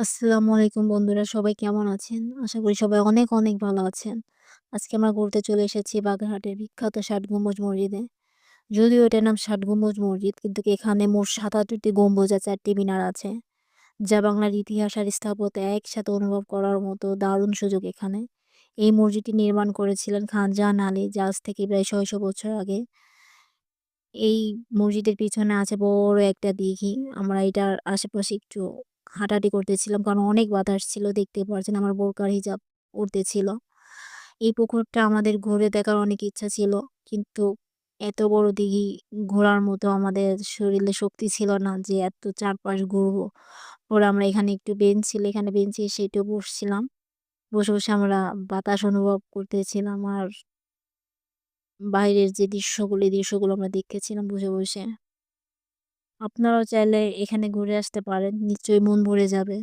আসসালামু আলাইকুম বন্ধুরা সবাই কেমন আছেন? আশা করি সবাই অনেক, অনেক ভালো আছেন। আজকে আমরা ঘুরতে চলে এসেছি বাগেরহাটের বিখ্যাত ষাট গম্বুজ মসজিদে। যদিও এটার নাম ষাট গম্বুজ মসজিদ কিন্তু এখানে মোট ৭৭টি গম্বুজ আর চারটি মিনার আছে। যা বাংলার ইতিহাস আর স্থাপত্য একসাথে অনুভব করার মতো দারুণ সুযোগ এখানে। এই মসজিদটি নির্মাণ করেছিলেন খান জাহান আলী যা আজ থেকে প্রায় ৬০০ বছর আগে। এই মসজিদের পিছনে আছে বড় একটা দিঘি। আমরা এটার আশেপাশে একটু হাঁটাহাঁটি করতেছিলাম কারণ অনেক বাতাস ছিল দেখতে পারছেন আমার বোরকার হিজাব উঠতেছিল এই পুকুরটা আমাদের ঘুরে দেখার অনেক ইচ্ছা ছিল কিন্তু এত বড় দিঘি ঘোরার মতো আমাদের শরীরে শক্তি ছিল না যে এত চারপাশ ঘুরবো। পরে আমরা এখানে একটু বেঞ্চ ছিল এখানে বেঞ্চে একটু বসছিলাম। বসে, বসে আমরা বাতাস অনুভব করতেছিলাম আর বাইরের যে দৃশ্যগুলো দৃশ্যগুলো আমরা দেখতেছিলাম বসে, বসে। আপনারাও চাইলে এখানে ঘুরে আসতে পারেন। নিশ্চয়ই মন ভরে যাবে।